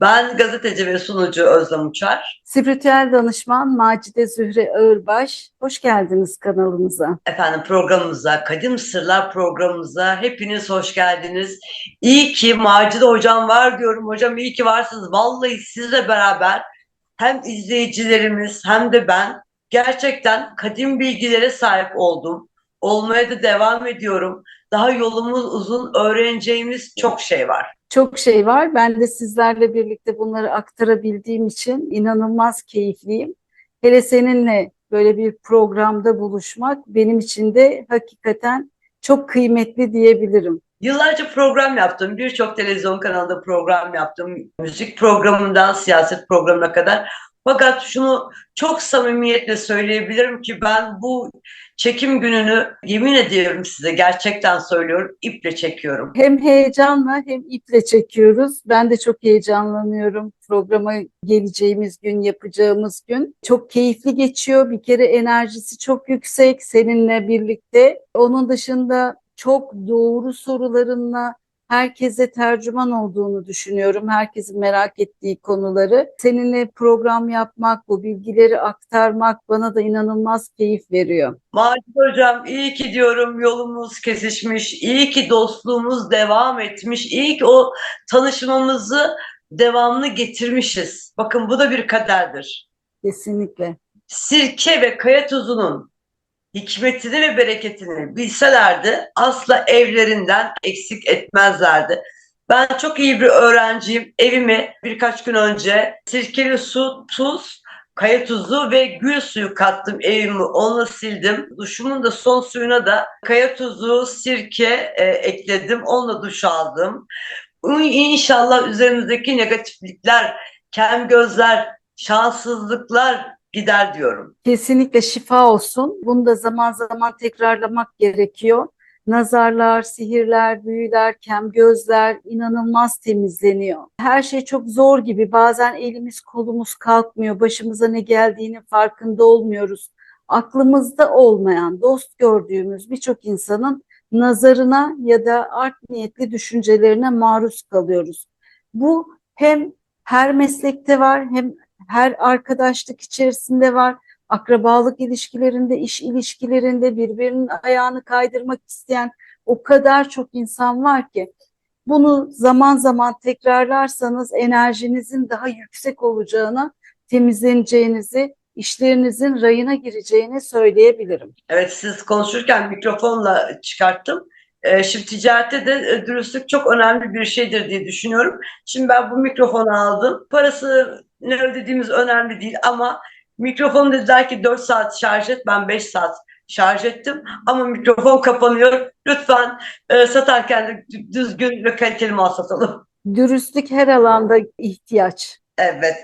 Ben gazeteci ve sunucu Özlem Uçar. Spiritüel danışman Macide Zühre Ağırbaş. Hoş geldiniz kanalımıza. Efendim programımıza, Kadim Sırlar programımıza hepiniz hoş geldiniz. İyi ki Macide hocam var diyorum. Hocam iyi ki varsınız. Vallahi sizle beraber hem izleyicilerimiz hem de ben gerçekten kadim bilgilere sahip oldum. Olmaya da devam ediyorum. Daha yolumuz uzun, öğreneceğimiz çok şey var. Çok şey var. Ben de sizlerle birlikte bunları aktarabildiğim için inanılmaz keyifliyim. Hele seninle böyle bir programda buluşmak benim için de hakikaten çok kıymetli diyebilirim. Yıllarca program yaptım. Birçok televizyon kanalında program yaptım. Müzik programından siyaset programına kadar. Fakat şunu çok samimiyetle söyleyebilirim ki ben bu çekim gününü yemin ediyorum size gerçekten söylüyorum iple çekiyorum. Hem heyecanla hem iple çekiyoruz. Ben de çok heyecanlanıyorum programa geleceğimiz gün, yapacağımız gün. Çok keyifli geçiyor. Bir kere enerjisi çok yüksek seninle birlikte. Onun dışında çok doğru sorularınla herkese tercüman olduğunu düşünüyorum. Herkesin merak ettiği konuları. Seninle program yapmak, bu bilgileri aktarmak bana da inanılmaz keyif veriyor. Macit Hocam iyi ki diyorum yolumuz kesişmiş, iyi ki dostluğumuz devam etmiş, iyi ki o tanışmamızı devamlı getirmişiz. Bakın bu da bir kaderdir. Kesinlikle. Sirke ve kaya tuzunun hikmetini ve bereketini bilselerdi asla evlerinden eksik etmezlerdi. Ben çok iyi bir öğrenciyim. Evime birkaç gün önce sirkeli su, tuz, kaya tuzu ve gül suyu kattım evimi. Onunla sildim. Duşumun da son suyuna da kaya tuzu, sirke e, ekledim. Onunla duş aldım. İnşallah üzerimizdeki negatiflikler, kem gözler, şanssızlıklar gider diyorum. Kesinlikle şifa olsun. Bunu da zaman zaman tekrarlamak gerekiyor. Nazarlar, sihirler, büyüler, kem gözler inanılmaz temizleniyor. Her şey çok zor gibi. Bazen elimiz kolumuz kalkmıyor. Başımıza ne geldiğini farkında olmuyoruz. Aklımızda olmayan, dost gördüğümüz birçok insanın nazarına ya da art niyetli düşüncelerine maruz kalıyoruz. Bu hem her meslekte var hem her arkadaşlık içerisinde var. Akrabalık ilişkilerinde, iş ilişkilerinde birbirinin ayağını kaydırmak isteyen o kadar çok insan var ki bunu zaman zaman tekrarlarsanız enerjinizin daha yüksek olacağına, temizleneceğinizi, işlerinizin rayına gireceğini söyleyebilirim. Evet siz konuşurken mikrofonla çıkarttım. Ee, şimdi ticarette de e, dürüstlük çok önemli bir şeydir diye düşünüyorum. Şimdi ben bu mikrofonu aldım. Parası ne ödediğimiz önemli değil ama mikrofon dediler ki 4 saat şarj et ben 5 saat şarj ettim ama mikrofon kapanıyor. Lütfen e, satarken de düzgün ve kaliteli mal satalım. Dürüstlük her alanda ihtiyaç. Evet.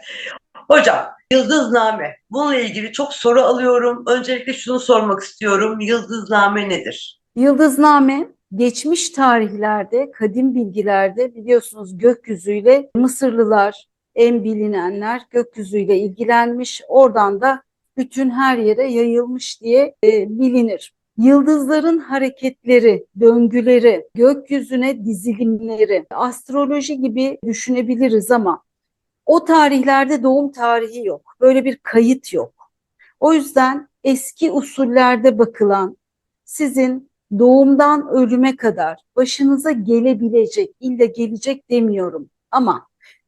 Hocam Yıldızname. Bununla ilgili çok soru alıyorum. Öncelikle şunu sormak istiyorum. Yıldızname nedir? Yıldızname geçmiş tarihlerde, kadim bilgilerde biliyorsunuz gökyüzüyle Mısırlılar, en bilinenler gökyüzüyle ilgilenmiş. Oradan da bütün her yere yayılmış diye e, bilinir. Yıldızların hareketleri, döngüleri, gökyüzüne dizilimleri, astroloji gibi düşünebiliriz ama o tarihlerde doğum tarihi yok. Böyle bir kayıt yok. O yüzden eski usullerde bakılan sizin doğumdan ölüme kadar başınıza gelebilecek, illa gelecek demiyorum ama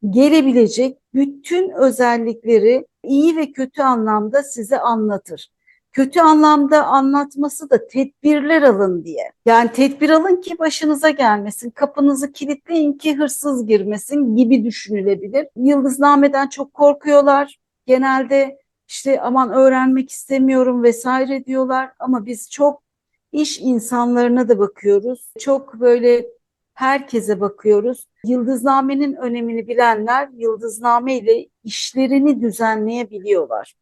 gelebilecek bütün özellikleri iyi ve kötü anlamda size anlatır. Kötü anlamda anlatması da tedbirler alın diye. Yani tedbir alın ki başınıza gelmesin, kapınızı kilitleyin ki hırsız girmesin gibi düşünülebilir. Yıldıznameden çok korkuyorlar. Genelde işte aman öğrenmek istemiyorum vesaire diyorlar ama biz çok iş insanlarına da bakıyoruz. Çok böyle herkese bakıyoruz. Yıldıznamenin önemini bilenler yıldızname ile işlerini düzenleyebiliyorlar.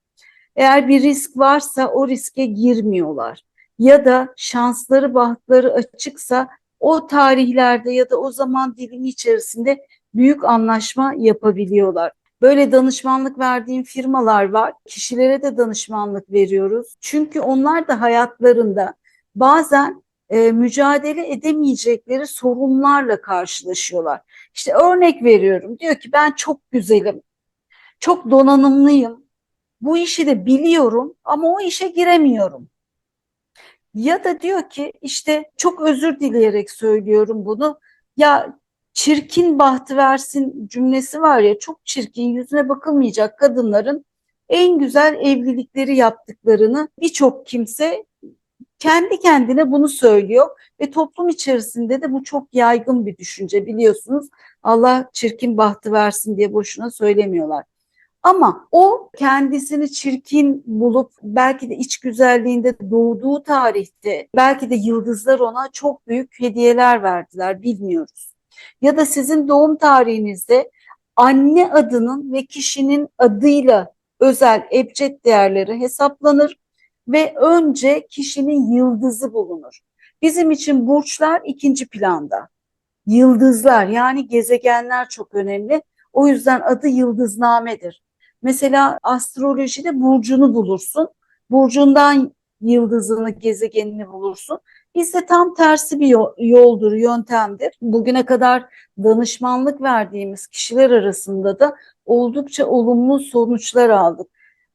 Eğer bir risk varsa o riske girmiyorlar. Ya da şansları, bahtları açıksa o tarihlerde ya da o zaman dilimi içerisinde büyük anlaşma yapabiliyorlar. Böyle danışmanlık verdiğim firmalar var. Kişilere de danışmanlık veriyoruz. Çünkü onlar da hayatlarında bazen e, mücadele edemeyecekleri sorunlarla karşılaşıyorlar. İşte örnek veriyorum. Diyor ki ben çok güzelim, çok donanımlıyım. Bu işi de biliyorum ama o işe giremiyorum. Ya da diyor ki işte çok özür dileyerek söylüyorum bunu. Ya çirkin bahtı versin cümlesi var ya çok çirkin yüzüne bakılmayacak kadınların en güzel evlilikleri yaptıklarını birçok kimse kendi kendine bunu söylüyor ve toplum içerisinde de bu çok yaygın bir düşünce biliyorsunuz. Allah çirkin bahtı versin diye boşuna söylemiyorlar. Ama o kendisini çirkin bulup belki de iç güzelliğinde doğduğu tarihte belki de yıldızlar ona çok büyük hediyeler verdiler bilmiyoruz. Ya da sizin doğum tarihinizde anne adının ve kişinin adıyla özel ebced değerleri hesaplanır ve önce kişinin yıldızı bulunur. Bizim için burçlar ikinci planda. Yıldızlar yani gezegenler çok önemli. O yüzden adı yıldıznamedir. Mesela astrolojide burcunu bulursun. Burcundan yıldızını, gezegenini bulursun. Bizde tam tersi bir yoldur, yöntemdir. Bugüne kadar danışmanlık verdiğimiz kişiler arasında da oldukça olumlu sonuçlar aldık.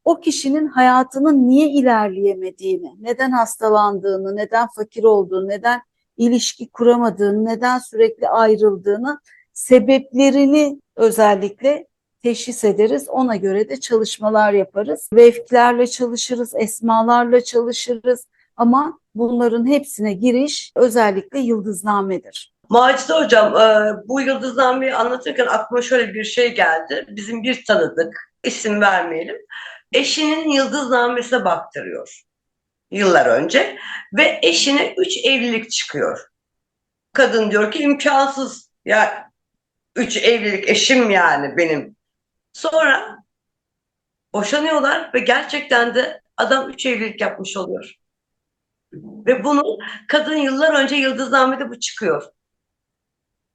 O kişinin hayatının niye ilerleyemediğini, neden hastalandığını, neden fakir olduğunu, neden ilişki kuramadığını, neden sürekli ayrıldığını, sebeplerini özellikle teşhis ederiz. Ona göre de çalışmalar yaparız. Vefklerle çalışırız, esmalarla çalışırız ama bunların hepsine giriş özellikle yıldıznamedir. Macide Hocam e, bu yıldıznameyi anlatırken aklıma şöyle bir şey geldi. Bizim bir tanıdık, isim vermeyelim, eşinin yıldıznamesine baktırıyor yıllar önce ve eşine üç evlilik çıkıyor. Kadın diyor ki imkansız ya üç evlilik eşim yani benim. Sonra boşanıyorlar ve gerçekten de adam üç evlilik yapmış oluyor. Ve bunu kadın yıllar önce yıldıznamede bu çıkıyor.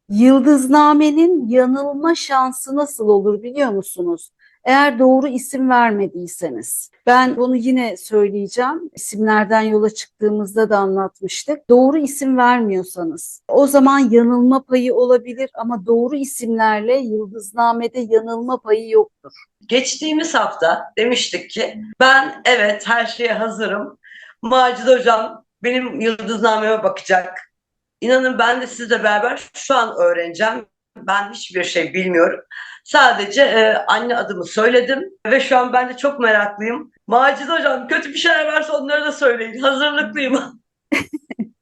Yıldıznamenin yanılma şansı nasıl olur biliyor musunuz? Eğer doğru isim vermediyseniz. Ben bunu yine söyleyeceğim. İsimlerden yola çıktığımızda da anlatmıştık. Doğru isim vermiyorsanız o zaman yanılma payı olabilir ama doğru isimlerle yıldıznamede yanılma payı yoktur. Geçtiğimiz hafta demiştik ki ben evet her şeye hazırım. Macide Hocam benim yıldıznameme bakacak. İnanın ben de sizle beraber şu an öğreneceğim. Ben hiçbir şey bilmiyorum. Sadece e, anne adımı söyledim ve şu an ben de çok meraklıyım. Macide Hocam kötü bir şeyler varsa onları da söyleyin. Hazırlıklıyım.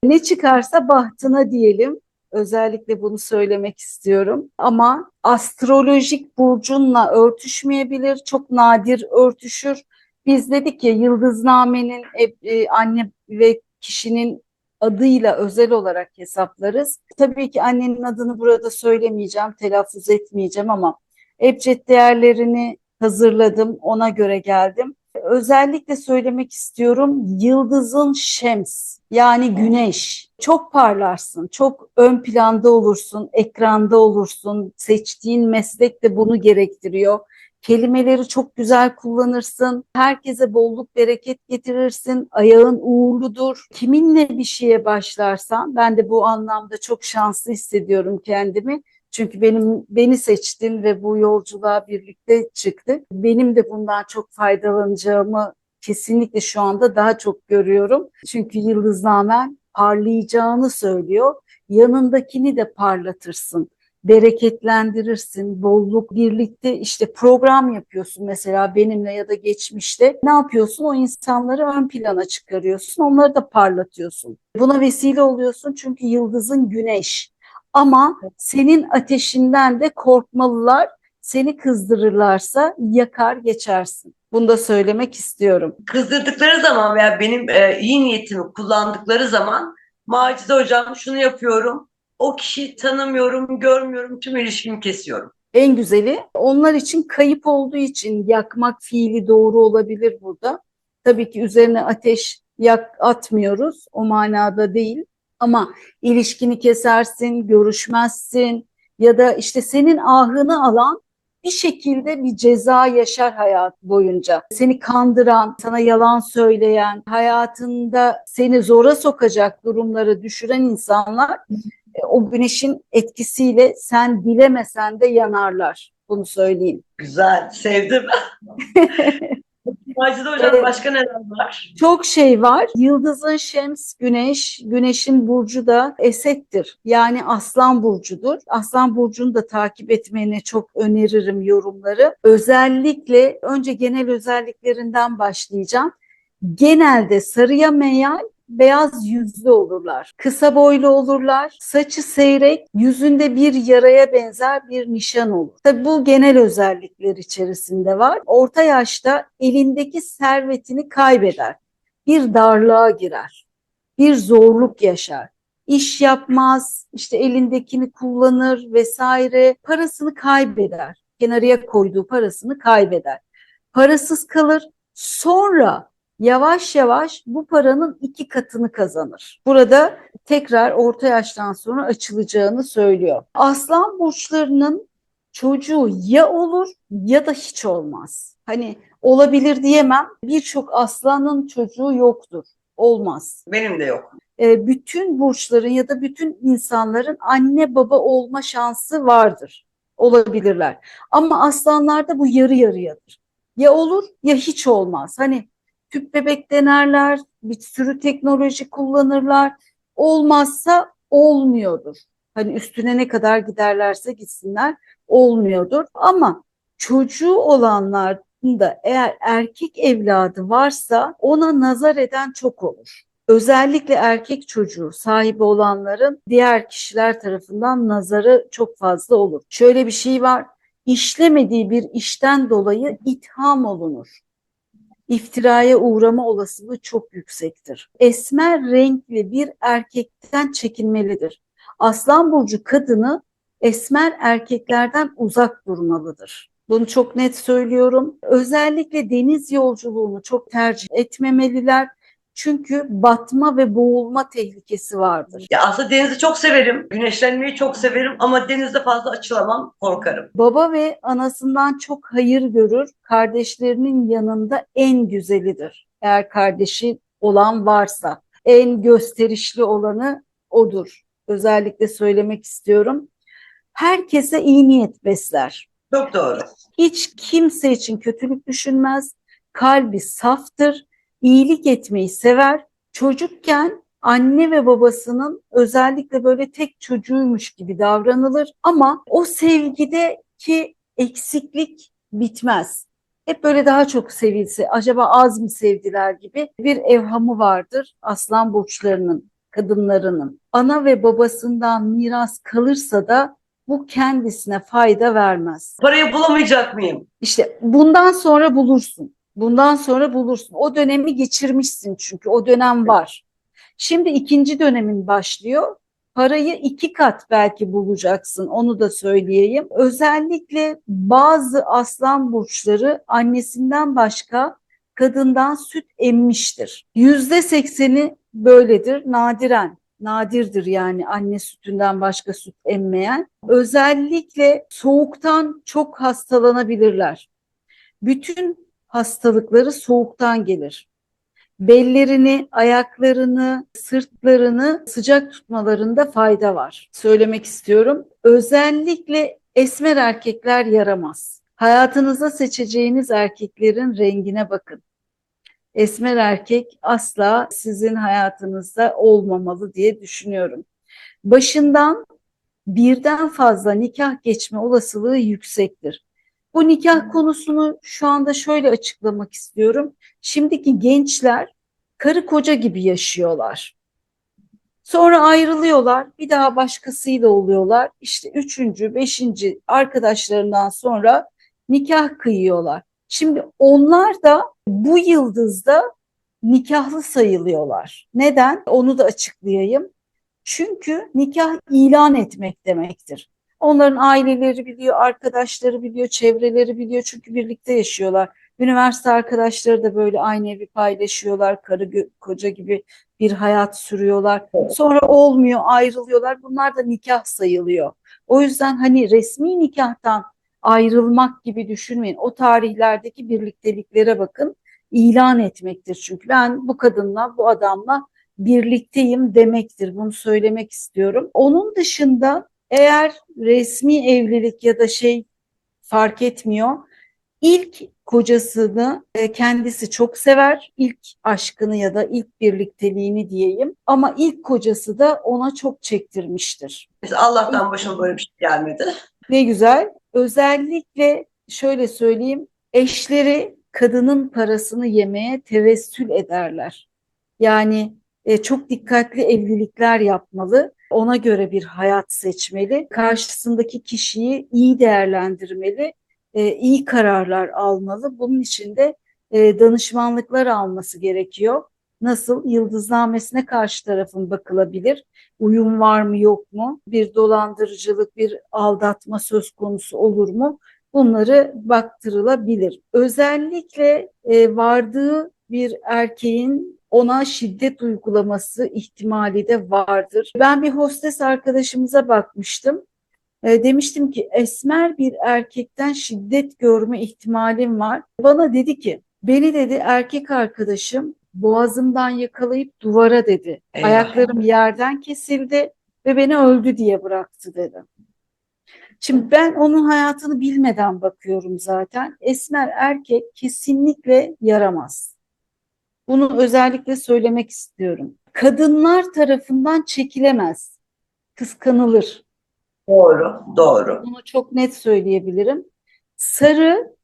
Ne çıkarsa bahtına diyelim. Özellikle bunu söylemek istiyorum. Ama astrolojik burcunla örtüşmeyebilir. Çok nadir örtüşür. Biz dedik ya yıldıznamenin e, anne ve kişinin adıyla özel olarak hesaplarız. Tabii ki annenin adını burada söylemeyeceğim, telaffuz etmeyeceğim ama ebced değerlerini hazırladım, ona göre geldim. Özellikle söylemek istiyorum yıldızın şems yani güneş. Çok parlarsın, çok ön planda olursun, ekranda olursun. Seçtiğin meslek de bunu gerektiriyor. Kelimeleri çok güzel kullanırsın. Herkese bolluk bereket getirirsin. Ayağın uğurludur. Kiminle bir şeye başlarsan ben de bu anlamda çok şanslı hissediyorum kendimi. Çünkü benim beni seçtin ve bu yolculuğa birlikte çıktık. Benim de bundan çok faydalanacağımı kesinlikle şu anda daha çok görüyorum. Çünkü yıldıznamen parlayacağını söylüyor. Yanındakini de parlatırsın bereketlendirirsin, bolluk birlikte işte program yapıyorsun mesela benimle ya da geçmişte. Ne yapıyorsun? O insanları ön plana çıkarıyorsun, onları da parlatıyorsun. Buna vesile oluyorsun çünkü yıldızın güneş. Ama senin ateşinden de korkmalılar. Seni kızdırırlarsa yakar geçersin. Bunu da söylemek istiyorum. Kızdırdıkları zaman veya benim e, iyi niyetimi kullandıkları zaman Macide hocam şunu yapıyorum. O kişiyi tanımıyorum, görmüyorum, tüm ilişkimi kesiyorum. En güzeli onlar için kayıp olduğu için yakmak fiili doğru olabilir burada. Tabii ki üzerine ateş yak atmıyoruz. O manada değil. Ama ilişkini kesersin, görüşmezsin ya da işte senin ahını alan bir şekilde bir ceza yaşar hayat boyunca. Seni kandıran, sana yalan söyleyen, hayatında seni zora sokacak durumları düşüren insanlar e, o güneşin etkisiyle sen dilemesen de yanarlar. Bunu söyleyeyim. Güzel, sevdim. Macide Hocam Evet. başka neler var? Çok şey var. Yıldızın şems, güneş, güneşin burcu da esettir. Yani aslan burcudur. Aslan burcunu da takip etmeni çok öneririm yorumları. Özellikle önce genel özelliklerinden başlayacağım. Genelde sarıya meyal beyaz yüzlü olurlar. Kısa boylu olurlar. Saçı seyrek, yüzünde bir yaraya benzer bir nişan olur. Tabii bu genel özellikler içerisinde var. Orta yaşta elindeki servetini kaybeder. Bir darlığa girer. Bir zorluk yaşar. İş yapmaz, işte elindekini kullanır vesaire. Parasını kaybeder. Kenarıya koyduğu parasını kaybeder. Parasız kalır. Sonra yavaş yavaş bu paranın iki katını kazanır. Burada tekrar orta yaştan sonra açılacağını söylüyor. Aslan burçlarının çocuğu ya olur ya da hiç olmaz. Hani olabilir diyemem. Birçok aslanın çocuğu yoktur. Olmaz. Benim de yok. E, bütün burçların ya da bütün insanların anne baba olma şansı vardır. Olabilirler. Ama aslanlarda bu yarı yarıyadır. Ya olur ya hiç olmaz. Hani tüp bebek denerler, bir sürü teknoloji kullanırlar. Olmazsa olmuyordur. Hani üstüne ne kadar giderlerse gitsinler olmuyordur. Ama çocuğu olanlar da eğer erkek evladı varsa ona nazar eden çok olur. Özellikle erkek çocuğu sahibi olanların diğer kişiler tarafından nazarı çok fazla olur. Şöyle bir şey var. İşlemediği bir işten dolayı itham olunur. İftiraya uğrama olasılığı çok yüksektir. Esmer renkli bir erkekten çekinmelidir. Aslan burcu kadını esmer erkeklerden uzak durmalıdır. Bunu çok net söylüyorum. Özellikle deniz yolculuğunu çok tercih etmemeliler. Çünkü batma ve boğulma tehlikesi vardır. Ya aslında denizi çok severim. Güneşlenmeyi çok severim ama denizde fazla açılamam, korkarım. Baba ve anasından çok hayır görür. Kardeşlerinin yanında en güzelidir. Eğer kardeşi olan varsa en gösterişli olanı odur. Özellikle söylemek istiyorum. Herkese iyi niyet besler. Çok doğru. Hiç kimse için kötülük düşünmez. Kalbi saftır. İyilik etmeyi sever. Çocukken anne ve babasının özellikle böyle tek çocuğuymuş gibi davranılır ama o sevgideki eksiklik bitmez. Hep böyle daha çok sevilse, acaba az mı sevdiler gibi bir evhamı vardır aslan burçlarının, kadınlarının. Ana ve babasından miras kalırsa da bu kendisine fayda vermez. Parayı bulamayacak mıyım? İşte bundan sonra bulursun. Bundan sonra bulursun. O dönemi geçirmişsin çünkü o dönem var. Şimdi ikinci dönemin başlıyor. Parayı iki kat belki bulacaksın. Onu da söyleyeyim. Özellikle bazı aslan burçları annesinden başka kadından süt emmiştir. Yüzde sekseni böyledir. Nadiren nadirdir yani anne sütünden başka süt emmeyen. Özellikle soğuktan çok hastalanabilirler. Bütün hastalıkları soğuktan gelir. Bellerini, ayaklarını, sırtlarını sıcak tutmalarında fayda var. Söylemek istiyorum. Özellikle esmer erkekler yaramaz. Hayatınızda seçeceğiniz erkeklerin rengine bakın. Esmer erkek asla sizin hayatınızda olmamalı diye düşünüyorum. Başından birden fazla nikah geçme olasılığı yüksektir. Bu nikah konusunu şu anda şöyle açıklamak istiyorum. Şimdiki gençler karı koca gibi yaşıyorlar. Sonra ayrılıyorlar, bir daha başkasıyla oluyorlar. İşte üçüncü, beşinci arkadaşlarından sonra nikah kıyıyorlar. Şimdi onlar da bu yıldızda nikahlı sayılıyorlar. Neden? Onu da açıklayayım. Çünkü nikah ilan etmek demektir. Onların aileleri biliyor, arkadaşları biliyor, çevreleri biliyor çünkü birlikte yaşıyorlar. Üniversite arkadaşları da böyle aynı evi paylaşıyorlar, karı koca gibi bir hayat sürüyorlar. Sonra olmuyor, ayrılıyorlar. Bunlar da nikah sayılıyor. O yüzden hani resmi nikahtan ayrılmak gibi düşünmeyin. O tarihlerdeki birlikteliklere bakın. İlan etmektir çünkü. Ben bu kadınla, bu adamla birlikteyim demektir. Bunu söylemek istiyorum. Onun dışında eğer resmi evlilik ya da şey fark etmiyor. İlk kocasını e, kendisi çok sever. İlk aşkını ya da ilk birlikteliğini diyeyim. Ama ilk kocası da ona çok çektirmiştir. Allah'tan başıma böyle bir şey gelmedi. Ne güzel. Özellikle şöyle söyleyeyim. Eşleri kadının parasını yemeye tevessül ederler. Yani e, çok dikkatli evlilikler yapmalı. Ona göre bir hayat seçmeli. Karşısındaki kişiyi iyi değerlendirmeli. e, iyi kararlar almalı. Bunun için de e, danışmanlıklar alması gerekiyor. Nasıl? Yıldıznamesine karşı tarafın bakılabilir. Uyum var mı yok mu? Bir dolandırıcılık, bir aldatma söz konusu olur mu? Bunları baktırılabilir. Özellikle e, vardığı bir erkeğin ona şiddet uygulaması ihtimali de vardır. Ben bir hostes arkadaşımıza bakmıştım. E, demiştim ki esmer bir erkekten şiddet görme ihtimalim var. Bana dedi ki beni dedi erkek arkadaşım boğazımdan yakalayıp duvara dedi. Eyvah. Ayaklarım yerden kesildi ve beni öldü diye bıraktı dedi. Şimdi ben onun hayatını bilmeden bakıyorum zaten. Esmer erkek kesinlikle yaramaz. Bunu özellikle söylemek istiyorum. Kadınlar tarafından çekilemez, kıskanılır. Doğru, doğru. Bunu çok net söyleyebilirim. Sarı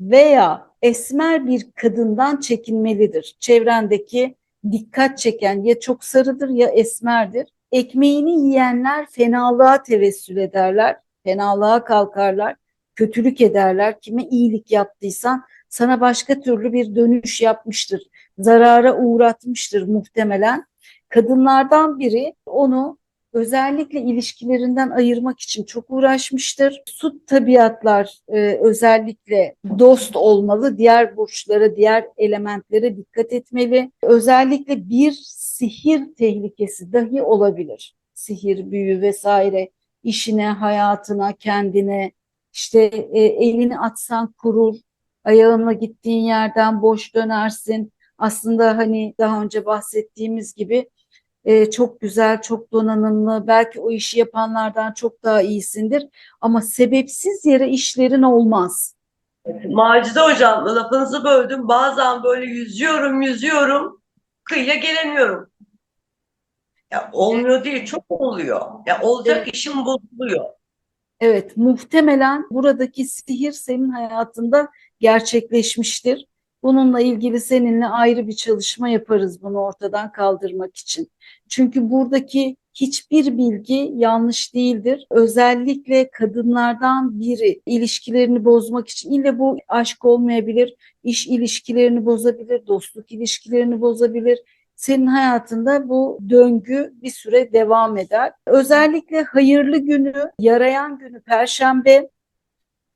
veya esmer bir kadından çekinmelidir. Çevrendeki dikkat çeken ya çok sarıdır ya esmerdir. Ekmeğini yiyenler fenalığa tevessül ederler, fenalığa kalkarlar, kötülük ederler. Kime iyilik yaptıysan sana başka türlü bir dönüş yapmıştır, zarara uğratmıştır muhtemelen. Kadınlardan biri onu özellikle ilişkilerinden ayırmak için çok uğraşmıştır. Su tabiatlar e, özellikle dost olmalı, diğer burçlara, diğer elementlere dikkat etmeli. Özellikle bir sihir tehlikesi dahi olabilir. Sihir, büyü vesaire işine, hayatına, kendine işte e, elini atsan kurur, ayağınla gittiğin yerden boş dönersin. Aslında hani daha önce bahsettiğimiz gibi e, çok güzel, çok donanımlı, belki o işi yapanlardan çok daha iyisindir. Ama sebepsiz yere işlerin olmaz. Macide hocam lafınızı böldüm. Bazen böyle yüzüyorum yüzüyorum kıyıya gelemiyorum. Ya olmuyor değil çok oluyor. Ya olacak işim bozuluyor. Evet, muhtemelen buradaki sihir senin hayatında gerçekleşmiştir. Bununla ilgili seninle ayrı bir çalışma yaparız bunu ortadan kaldırmak için. Çünkü buradaki hiçbir bilgi yanlış değildir. Özellikle kadınlardan biri ilişkilerini bozmak için ille bu aşk olmayabilir, iş ilişkilerini bozabilir, dostluk ilişkilerini bozabilir. Senin hayatında bu döngü bir süre devam eder. Özellikle hayırlı günü, yarayan günü Perşembe,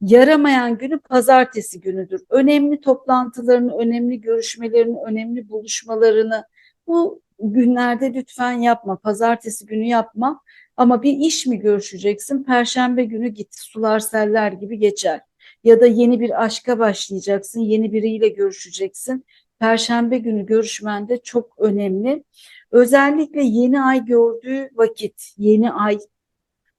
yaramayan günü pazartesi günüdür. Önemli toplantılarını, önemli görüşmelerini, önemli buluşmalarını bu günlerde lütfen yapma. Pazartesi günü yapma. Ama bir iş mi görüşeceksin? Perşembe günü git. Sular seller gibi geçer. Ya da yeni bir aşka başlayacaksın. Yeni biriyle görüşeceksin. Perşembe günü görüşmen de çok önemli. Özellikle yeni ay gördüğü vakit, yeni ay,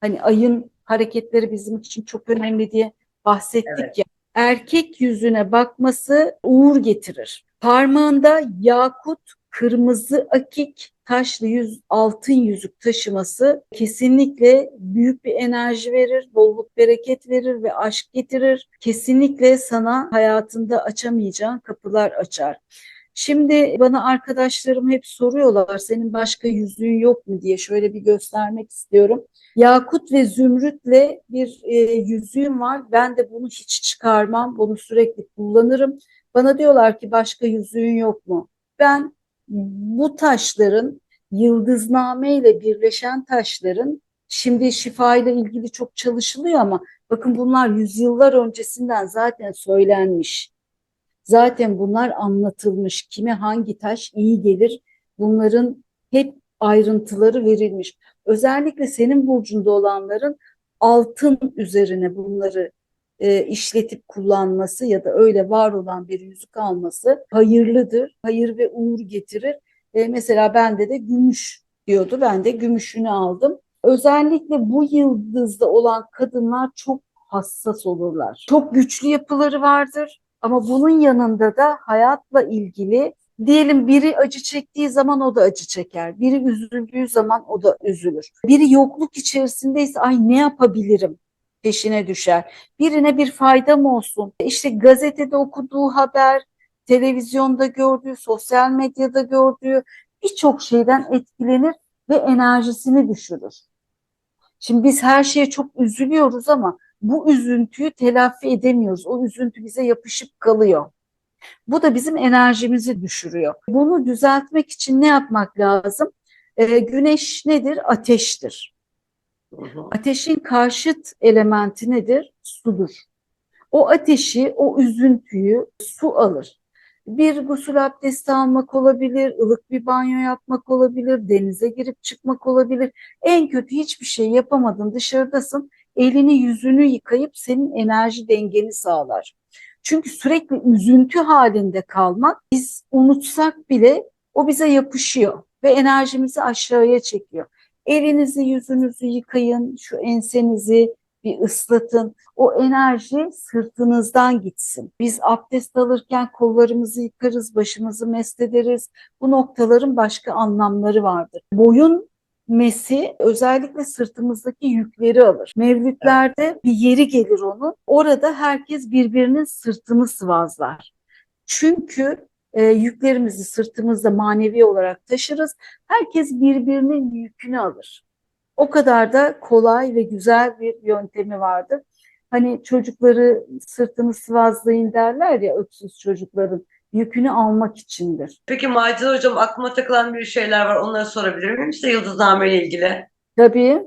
hani ayın hareketleri bizim için çok önemli diye bahsettik Evet. ya. Erkek yüzüne bakması uğur getirir. Parmağında yakut, kırmızı akik, taşlı yüz, altın yüzük taşıması kesinlikle büyük bir enerji verir, bolluk bereket verir ve aşk getirir. Kesinlikle sana hayatında açamayacağın kapılar açar. Şimdi bana arkadaşlarım hep soruyorlar senin başka yüzüğün yok mu diye şöyle bir göstermek istiyorum. Yakut ve zümrütle bir e, yüzüğüm var. Ben de bunu hiç çıkarmam. Bunu sürekli kullanırım. Bana diyorlar ki başka yüzüğün yok mu? Ben bu taşların yıldızname ile birleşen taşların şimdi şifa ile ilgili çok çalışılıyor ama bakın bunlar yüzyıllar öncesinden zaten söylenmiş. Zaten bunlar anlatılmış. Kime hangi taş iyi gelir? Bunların hep ayrıntıları verilmiş. Özellikle senin burcunda olanların altın üzerine bunları e, işletip kullanması ya da öyle var olan bir yüzük alması hayırlıdır. Hayır ve uğur getirir. E, mesela bende de gümüş diyordu. Ben de gümüşünü aldım. Özellikle bu yıldızda olan kadınlar çok hassas olurlar. Çok güçlü yapıları vardır ama bunun yanında da hayatla ilgili diyelim biri acı çektiği zaman o da acı çeker. Biri üzüldüğü zaman o da üzülür. Biri yokluk içerisindeyse ay ne yapabilirim peşine düşer. Birine bir faydam olsun. İşte gazetede okuduğu haber, televizyonda gördüğü, sosyal medyada gördüğü birçok şeyden etkilenir ve enerjisini düşürür. Şimdi biz her şeye çok üzülüyoruz ama bu üzüntüyü telafi edemiyoruz. O üzüntü bize yapışıp kalıyor. Bu da bizim enerjimizi düşürüyor. Bunu düzeltmek için ne yapmak lazım? Ee, güneş nedir? Ateştir. Hı hı. Ateşin karşıt elementi nedir? Sudur. O ateşi, o üzüntüyü su alır. Bir gusül abdesti almak olabilir, ılık bir banyo yapmak olabilir, denize girip çıkmak olabilir. En kötü hiçbir şey yapamadın, dışarıdasın. Elini yüzünü yıkayıp senin enerji dengeni sağlar. Çünkü sürekli üzüntü halinde kalmak biz unutsak bile o bize yapışıyor ve enerjimizi aşağıya çekiyor. Elinizi yüzünüzü yıkayın, şu ensenizi bir ıslatın. O enerji sırtınızdan gitsin. Biz abdest alırken kollarımızı yıkarız, başımızı mest ederiz. Bu noktaların başka anlamları vardır. Boyun mesi özellikle sırtımızdaki yükleri alır. Mevlütlerde bir yeri gelir onun. Orada herkes birbirinin sırtını sıvazlar. Çünkü e, yüklerimizi sırtımızda manevi olarak taşırız. Herkes birbirinin yükünü alır. O kadar da kolay ve güzel bir yöntemi vardır. Hani çocukları sırtını sıvazlayın derler ya öksüz çocukların yükünü almak içindir. Peki Macide Hocam aklıma takılan bir şeyler var. Onları sorabilir miyim size Yıldızname ile ilgili? Tabii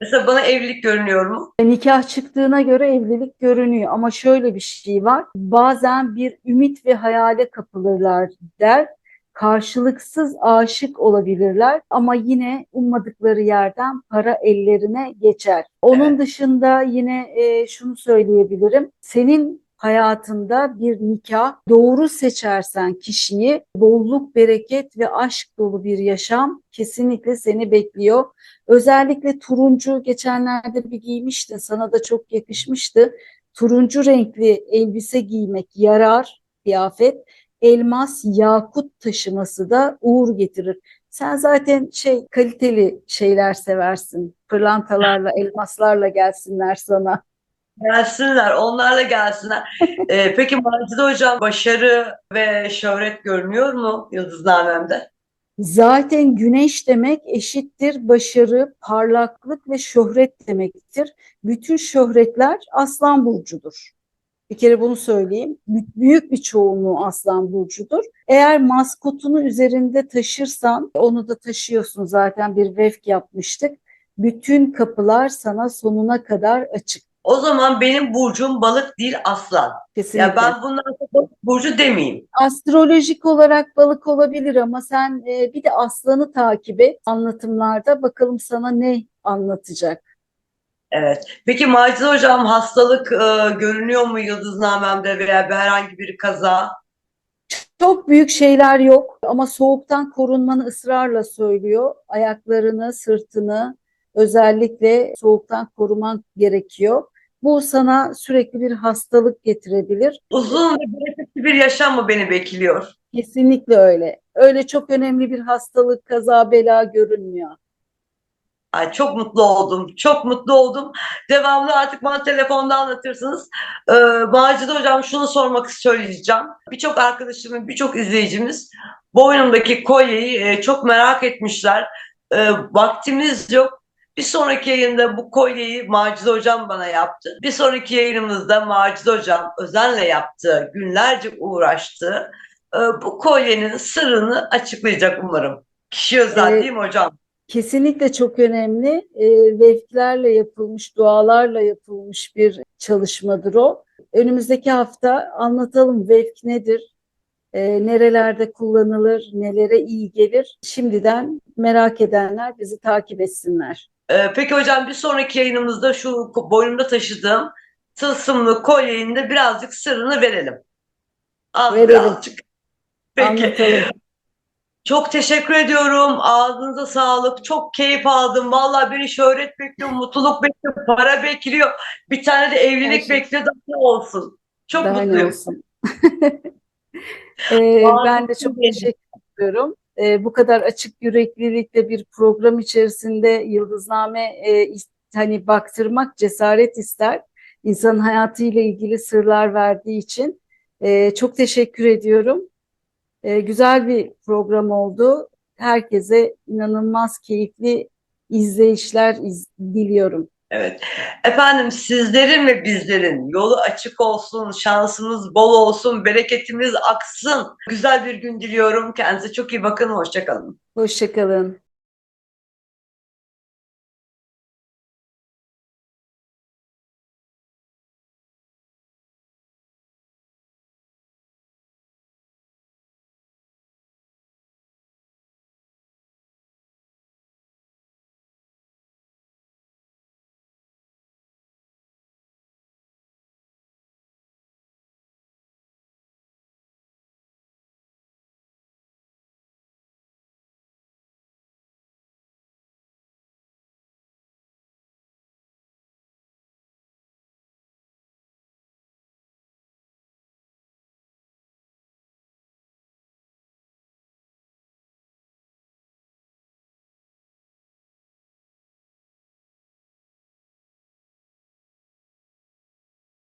Mesela bana evlilik görünüyor mu? nikah çıktığına göre evlilik görünüyor ama şöyle bir şey var. Bazen bir ümit ve hayale kapılırlar der. Karşılıksız aşık olabilirler ama yine ummadıkları yerden para ellerine geçer. Onun Evet. dışında yine e, şunu söyleyebilirim. Senin hayatında bir nikah doğru seçersen kişiyi bolluk, bereket ve aşk dolu bir yaşam kesinlikle seni bekliyor. Özellikle turuncu geçenlerde bir giymiştin sana da çok yakışmıştı. Turuncu renkli elbise giymek yarar kıyafet. Elmas, yakut taşıması da uğur getirir. Sen zaten şey kaliteli şeyler seversin. Pırlantalarla, elmaslarla gelsinler sana. Gelsinler, onlarla gelsinler. Ee, peki Macide Hocam başarı ve şöhret görünüyor mu Yıldızname'mde? Zaten güneş demek eşittir başarı, parlaklık ve şöhret demektir. Bütün şöhretler Aslan burcudur. Bir kere bunu söyleyeyim. Bü- Büyük bir çoğunluğu Aslan burcudur. Eğer maskotunu üzerinde taşırsan, onu da taşıyorsun zaten bir vefk yapmıştık. Bütün kapılar sana sonuna kadar açık. O zaman benim burcum balık değil aslan. Kesinlikle. Ya ben bundan sonra burcu demeyeyim. Astrolojik olarak balık olabilir ama sen e, bir de aslanı takip et anlatımlarda. Bakalım sana ne anlatacak. Evet. Peki Macide Hocam hastalık e, görünüyor mu Yıldızname'mde veya bir herhangi bir kaza? Çok büyük şeyler yok ama soğuktan korunmanı ısrarla söylüyor. Ayaklarını, sırtını özellikle soğuktan koruman gerekiyor. Bu sana sürekli bir hastalık getirebilir. Uzun ve bereketli bir yaşam mı beni bekliyor? Kesinlikle öyle. Öyle çok önemli bir hastalık, kaza, bela görünmüyor. Ay çok mutlu oldum. Çok mutlu oldum. Devamlı artık bana telefonda anlatırsınız. Ee, Macide Hocam şunu sormak söyleyeceğim. Birçok arkadaşımın, birçok izleyicimiz boynumdaki kolyeyi e, çok merak etmişler. Ee, vaktimiz yok. Bir sonraki yayında bu kolyeyi Macide Hocam bana yaptı. Bir sonraki yayınımızda Macide Hocam özenle yaptığı, günlerce uğraştığı e, bu kolyenin sırrını açıklayacak umarım. Kişi özel Evet. değil mi hocam? Kesinlikle çok önemli. E, vefklerle yapılmış, dualarla yapılmış bir çalışmadır o. Önümüzdeki hafta anlatalım vefk nedir, e, nerelerde kullanılır, nelere iyi gelir. Şimdiden merak edenler bizi takip etsinler. Ee, peki hocam bir sonraki yayınımızda şu boynumda taşıdığım tılsımlı kolyenin de birazcık sırrını verelim. Az Verelim. birazcık. Peki. Anlatalım. Çok teşekkür ediyorum. Ağzınıza sağlık. Çok keyif aldım. Vallahi beni şöhret bekliyor, mutluluk bekliyor, para bekliyor. Bir tane de evlilik Gerçekten. bekliyor. Daha olsun. Çok Daha mutluyum. olsun. Ee, ben de çok teşekkür ediyorum. Ee, bu kadar açık yüreklilikle bir program içerisinde Yıldızname e, hani baktırmak cesaret ister. İnsanın hayatıyla ilgili sırlar verdiği için Ee, çok teşekkür ediyorum. Ee, güzel bir program oldu. Herkese inanılmaz keyifli izleyişler iz- diliyorum. Evet. Efendim sizlerin ve bizlerin yolu açık olsun, şansımız bol olsun, bereketimiz aksın. Güzel bir gün diliyorum. Kendinize çok iyi bakın. Hoşça kalın. Hoşçakalın.